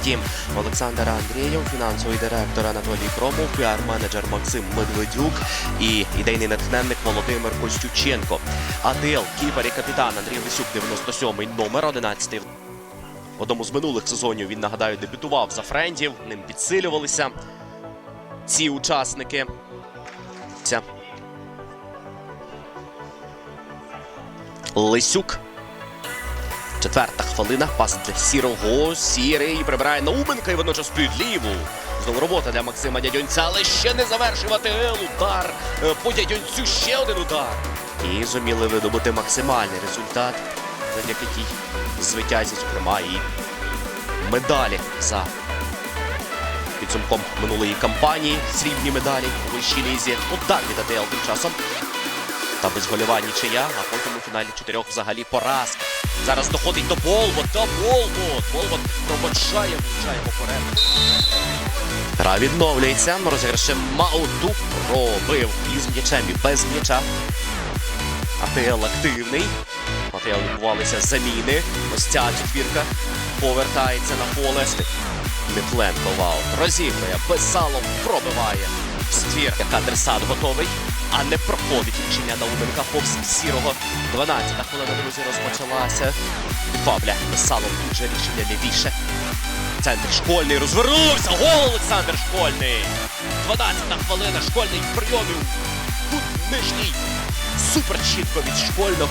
Стім Олександр Андрієв, фінансовий директор Анатолій Кромов, піар-менеджер Максим Медведюк і ідейний натхненник Володимир Костюченко. АТЛ, кіпер і капітан Андрій Лисюк, 97-й номер 11 В одному з минулих сезонів він нагадаю дебютував за френдів. Ним підсилювалися ці учасники. Лисюк. Четверта хвилина. Пас для сірого. Сірий прибирає Науменка і водночас під ліву. Знову робота для Максима Дядьонця, але ще не завершувати. Удар е, по Дядьонцю. Ще один удар. І зуміли видобути максимальний результат завдяки тій звитязі, зокрема, і медалі за підсумком минулої кампанії. Срібні медалі у вищій лізі. Удар від АТЛ тим часом. Та безгольова нічия, а потім у фіналі чотирьох взагалі поразка. Зараз доходить до Болбота. Болбот. Болбот пробачає, влучає поперед. Гра відновлюється. Розіграшем Мауту пробив із м'ячем і без м'яча. АТЛ активний. АТЛ відбувалися заміни. Ось ця четвірка повертається на поле. Мітленко ваут розігрує, Бесалов пробиває. Ствір, як адресат готовий, а не проходить рішення Науменка повз сірого. 12-та хвилина, друзі, розпочалася. Фабля. Бесалов тут же рішення лівіше. Центр школьний розвернувся. Гол Олександр Школьний. 12-та хвилина. Школьний прийомів. Тут нижній. Супер чітко від школьного.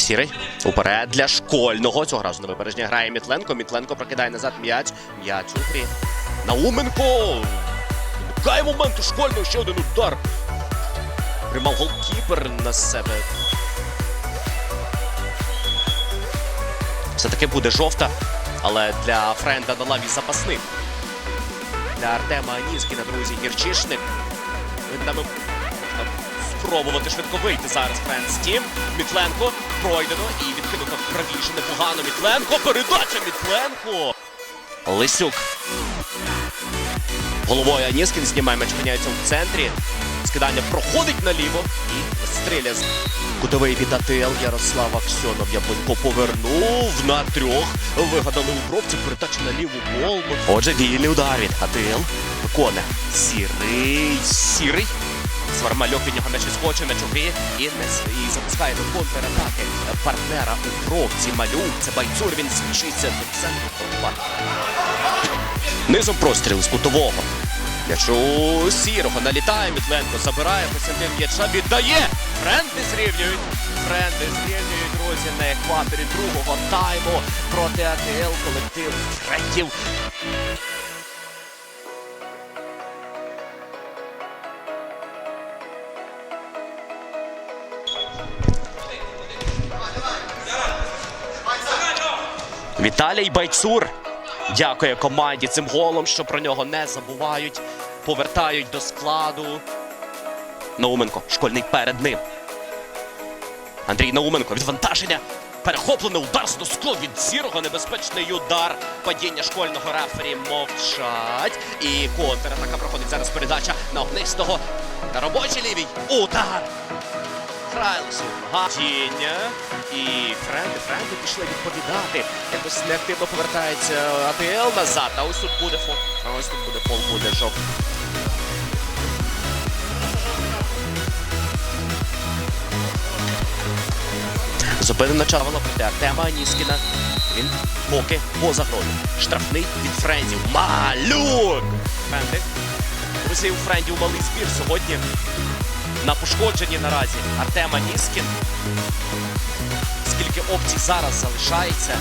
Сірий. Уперед для школьного. Цього разу на випередження грає Мітленко. Мітленко прокидає назад м'яч. М'яч у грі. Науменко! Виникає момент у школьного. Ще один удар. Приймав голкіпер на себе. Все-таки буде жовта, але для Френда на лаві запасних. Для Артема Аніскіна, друзі, гірчишник. Він там можна спробувати швидко вийти зараз Френд Стім. Мітленко пройдено і відкинуто правіше непогано. Мітленко. Передача Мітленко. Лисюк. Головою Аніскін знімає м'яч, міняється в центрі. Скидання проходить наліво і стріля з кутовий від АТЛ Ярослав Аксьонов. Яблонько повернув на трьох. Вигадали у бровці передача на ліву голбу. Отже, вільний удар від АТЛ. Виконує сірий. Сірий. Свармальок від нього м'яч відскочив на чуги і, не, і запускає до контратаки партнера у бровці. Малюк. Це байцур. Він свічиться до центру. Низом простріл з кутового. М'ячу сірого налітає Мітленко, забирає Костянтин м'яча, віддає. Френди зрівнюють. Френди зрівнюють друзі на екваторі другого тайму проти АТЛ колектив Френдів. Віталій Байцур дякує команді цим голом, що про нього не забувають. Повертають до складу. Науменко, школьний перед ним. Андрій Науменко, відвантаження. Перехоплений удар з носком від сірого. Небезпечний удар. Падіння школьного рефері мовчать. І контратака проходить зараз передача на огнистого. На робочій лівій. Удар! Крайлсу. Гадіння. І френди, френди пішли відповідати. Якось неактивно повертається АТЛ назад. А ось тут буде фол. А ось тут буде фол, буде жовтий. Зупинена чавела проти Артема Аніскіна. Він поки поза грою. Штрафний від френдів. Малюк! Френди. Друзі, у френдів малий збір сьогодні на пошкодженні наразі Артема Ніскін. Скільки опцій зараз залишається?